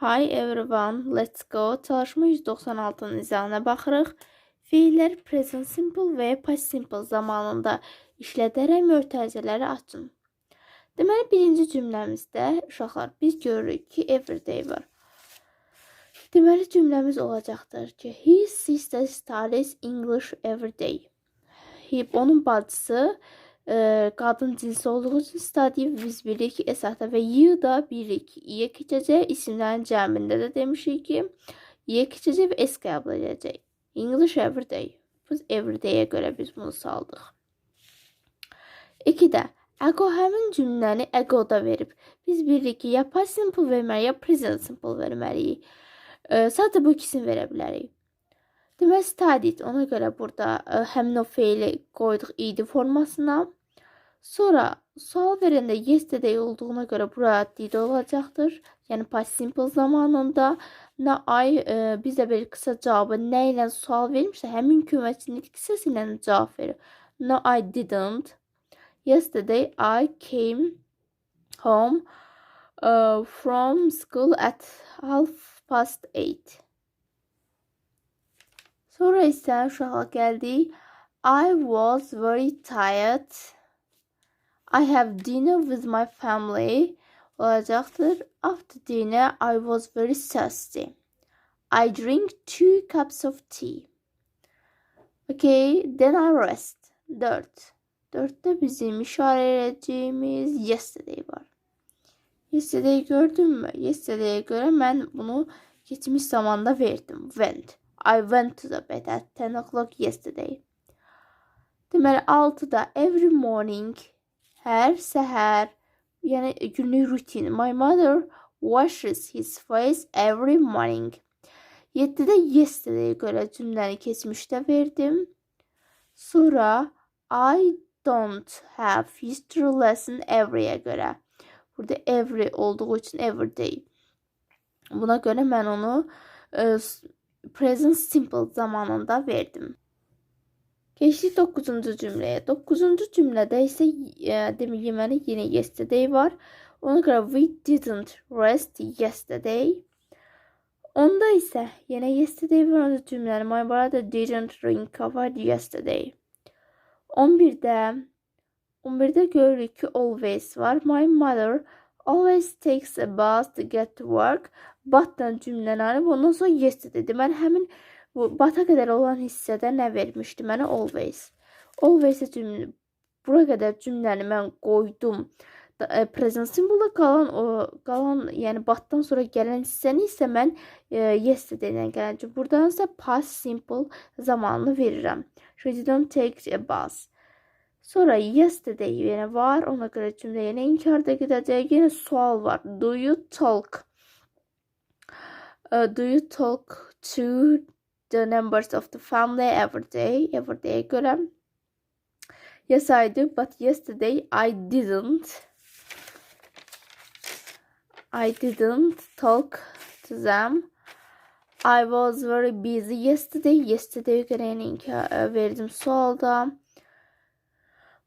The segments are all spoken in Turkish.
Hi everyone, let's go. Çalışma 196-nın izahına baxırıq. Fiillər present simple və past simple zamanında işlədərək mötərizələri açın. Deməli, birinci cümləmizdə uşaqlar biz görürük ki, everyday var. Deməli, cümləmiz olacaqdır ki, his sister studies English every day. He- Onun bacısı qadın cinsi olduğu üçün study biz bilirik ki, esata və you da bilirik ki, iyə keçəcək. İsimlərin cəmində də demişik ki, iyə keçəcək və s qəbul edəcək. English every day. Biz every day-yə görə biz bunu saldıq. 2-də Ego həmin cümləni egoda verib. Biz bilirik ki, ya past simple verməliyik, ya present simple verməliyik. E, sadəcə bu ikisini verə bilərik. Deməli, studied ona görə burada e, həmin o feili qoyduq id formasına. Sonra sual verəndə yesterday olduğuna görə bura did olacaqdır. Yəni past simple zamanında nə ay e, bizə bir qısa cavabı nə ilə sual vermişsə, həmin köməkçilik hissəsi ilə cavab verir. No, I didn't. Yesterday I came home uh, from school at half past eight. Sonra isə uşaqlar gəldik. I was very tired. I have dinner with my family olacaqdır. After dinner I was very thirsty. I drink two cups of tea. Okay, then I rest. 4. 4'te bizim işaret edeceğimiz yesterday var. Yesterday gördün mü? Yesterday'e göre mən bunu geçmiş zamanda verdim. Went. I went to the bed at 10 o'clock yesterday. Deməli 6-da every morning hər səhər, yəni günlük rutin. My mother washes his face every morning. 7-də yesterday'e görə cümləni keçmişdə verdim. Sonra I don't have history lesson every'e göre. Burada every olduğu için everyday. Buna göre ben onu e, present simple zamanında verdim. Geçtik 9. cümleye. 9. cümlede ise e, yesterday var. Ona göre we didn't rest yesterday. Onda ise yine yesterday var onda cümləni. My brother didn't recover yesterday. 11'də 11'də görürük ki always var. My mother always takes a bus to get to work. But-dan cümləni alıb ondan sonra yesterday. Deməli həmin bata qədər olan hissədə nə vermişdi mənə always. Always cümlə bura qədər cümləni mən qoydum. E, Present simple qalan o qalan yəni batdan sonra gələn hissəni isə mən e, yesterday ilə gələn. Buradan isə past simple zamanını verirəm. She didn't take a bus. Sonra yesterday yine var. Ona göre cümle yine inkarda gidecek. Yine sual var. Do you talk? Uh, do you talk to the members of the family every day? Every day'e göre. Yes, I do. But yesterday I didn't. I didn't talk to them. I was very busy yesterday. Yesterday'e göre yine inkar, e, verdim sualda.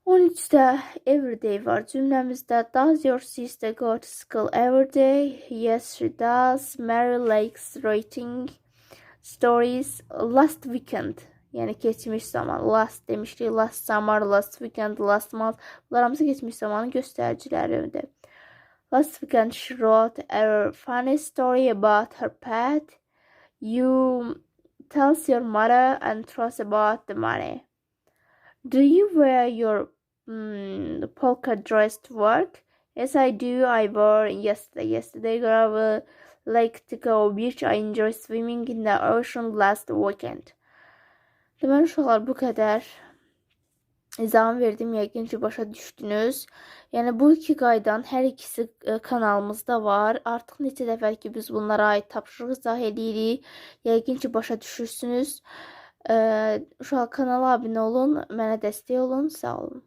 13'te everyday var cümlemizde. Does your sister go to school every day? Yes, she does. Mary likes writing stories. Last weekend. Yani geçmiş zaman. Last demiştik. Last summer, last weekend, last month. Bunlar hamısı geçmiş zamanın göstericileriydi. Last weekend she wrote a funny story about her pet. You tells your mother and trust about the money. Do you wear your mm, polka dress to work? Yes, I do. I wore yesterday. Yesterday, I will like to go beach. I enjoy swimming in the ocean last weekend. Deməli uşaqlar bu qədər izahım verdim. Yəqin ki, başa düşdünüz. Yəni bu iki qaydanın hər ikisi e, kanalımızda var. Artıq neçə dəfə ki biz bunlara aid tapşırıq izah edirik. Yəqin ki, başa düşürsünüz. Ee, uşaq kanala abunə olun, mənə dəstək olun. Sağ olun.